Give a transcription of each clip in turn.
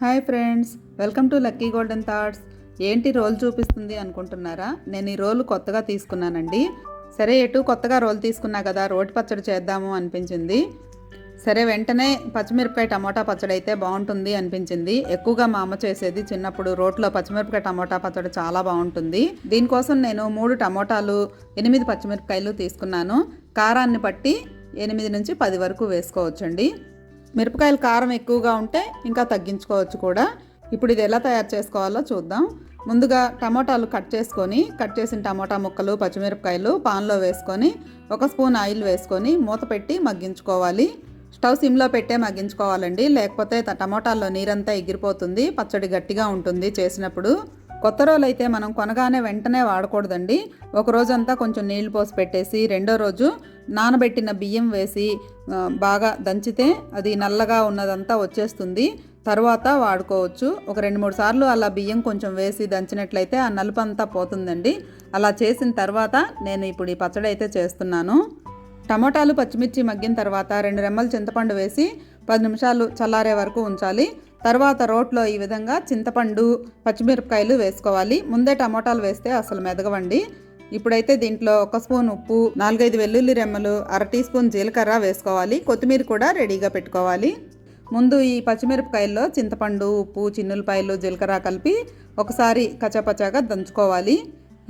Hi friends welcome to lucky golden thoughts. ఏంటి role చూపిస్తుంది అనుకుంటున్నారా? నేను ఈ రోల్ కొత్తగా తీసుకున్నానండి. సరే ఎటు కొత్తగా రోల్ తీసుకున్నా కదా రోటి పచ్చడి చేద్దాము అనిపించింది. సరే వెంటనే పచ్చిమిరపకాయ టమోటా పచ్చడి అయితే బాగుంటుంది అనిపించింది. ఎక్కువగా మా అమ్మ చేసేది చిన్నప్పుడు రోట్లో పచ్చిమిరపకాయ టమోటా పచ్చడి చాలా బాగుంటుంది. దీనికోసం నేను మూడు టమోటాలు ఎనిమిది పచ్చిమిరపకాయలు తీసుకున్నాను. కారాన్ని బట్టి ఎనిమిది నుంచి పది వరకు వేసుకోవచ్చండి. మిరపకాయలు కారం ఎక్కువగా ఉంటే ఇంకా తగ్గించుకోవచ్చు కూడా. ఇప్పుడు ఇది ఎలా తయారు చేసుకోవాలో చూద్దాం. ముందుగా టమోటాలు కట్ చేసుకొని కట్ చేసిన టమోటా ముక్కలు పచ్చిమిరపకాయలు పాన్లో వేసుకొని ఒక స్పూన్ ఆయిల్ వేసుకొని మూత పెట్టి మగ్గించుకోవాలి. స్టవ్ సిమ్లో పెట్టే మగ్గించుకోవాలండి. లేకపోతే త- టమోటాల్లో నీరంతా ఎగిరిపోతుంది పచ్చడి గట్టిగా ఉంటుంది చేసినప్పుడు. కొత్త రోలు అయితే మనం కొనగానే వెంటనే వాడకూడదండి. ఒక రోజంతా కొంచెం నీళ్ళు పోసి పెట్టేసి రెండో రోజు నానబెట్టిన బియ్యం వేసి బాగా దంచితే అది నల్లగా ఉన్నదంతా వచ్చేస్తుంది. తర్వాత వాడుకోవచ్చు. ఒక రెండు మూడు సార్లు అలా బియ్యం కొంచెం వేసి దంచినట్లయితే ఆ నలుపు అంతా పోతుందండి. అలా చేసిన తర్వాత నేను ఇప్పుడు ఈ పచ్చడి అయితే చేస్తున్నాను. టమోటాలు పచ్చిమిర్చి మగ్గిన తర్వాత రెండు రెమ్మలు చింతపండు వేసి పది నిమిషాలు చల్లారే వరకు ఉంచాలి. తర్వాత రోట్లో ఈ విధంగా చింతపండు పచ్చిమిరపకాయలు వేసుకోవాలి. ముందే టమోటాలు వేస్తే అసలు మెదగవండి. ఇప్పుడైతే దీంట్లో ఒక స్పూన్ ఉప్పు నాలుగైదు వెల్లుల్లి రెమ్మలు అర టీ స్పూన్ జీలకర్ర వేసుకోవాలి. కొత్తిమీర కూడా రెడీగా పెట్టుకోవాలి. ముందు ఈ పచ్చిమిరపకాయల్లో చింతపండు ఉప్పు చిన్నులపాయలు జీలకర్ర కలిపి ఒకసారి కచాపచాగా దంచుకోవాలి.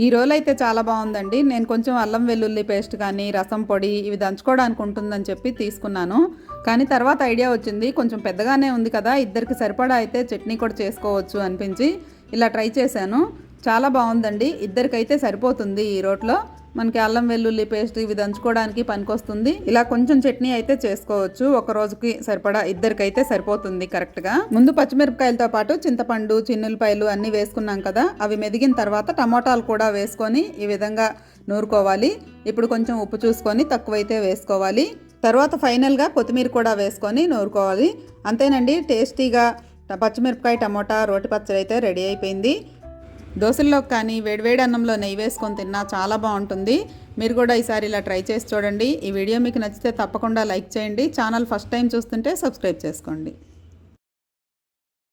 ఈ రోల్ అయితే చాలా బాగుందండి. నేను కొంచెం అల్లం వెల్లుల్లి పేస్ట్ కానీ రసం పొడి ఇవి దంచుకోవడానికి ఉంటుందని చెప్పి తీసుకున్నాను. కానీ తర్వాత ఐడియా వచ్చింది. కొంచెం పెద్దగానే ఉంది కదా ఇద్దరికి సరిపడా అయితే చట్నీ కూడా చేసుకోవచ్చు అనిపించి ఇలా ట్రై చేశాను. చాలా బాగుందండి. ఇద్దరికైతే సరిపోతుంది ఈ రోట్లో. మనకి అల్లం వెల్లుల్లి పేస్ట్ ఇవి దంచుకోవడానికి పనికొస్తుంది. ఇలా కొంచెం చట్నీ అయితే చేసుకోవచ్చు. ఒక రోజుకి సరిపడా ఇద్దరికైతే సరిపోతుంది కరెక్ట్గా ముందు పచ్చిమిరపకాయలతో పాటు చింతపండు చిన్నులపాయలు అన్నీ వేసుకున్నాం కదా అవి మెదిగిన తర్వాత టమోటాలు కూడా వేసుకొని ఈ విధంగా నూరుకోవాలి. ఇప్పుడు కొంచెం ఉప్పు చూసుకొని తక్కువైతే వేసుకోవాలి. తర్వాత ఫైనల్గా కొత్తిమీర కూడా వేసుకొని నూరుకోవాలి. అంతేనండి టేస్టీగా పచ్చిమిరపకాయ టమోటా రోటి పచ్చడి అయితే రెడీ అయిపోయింది. దోశల్లో కానీ వేడివేడి అన్నంలో నెయ్యి వేసుకొని తిన్నా చాలా బాగుంటుంది. మీరు కూడా ఈసారి ఇలా ట్రై చేసి చూడండి. ఈ వీడియో మీకు నచ్చితే తప్పకుండా లైక్ చేయండి. ఛానల్ ఫస్ట్ టైం చూస్తుంటే సబ్స్క్రైబ్ చేసుకోండి.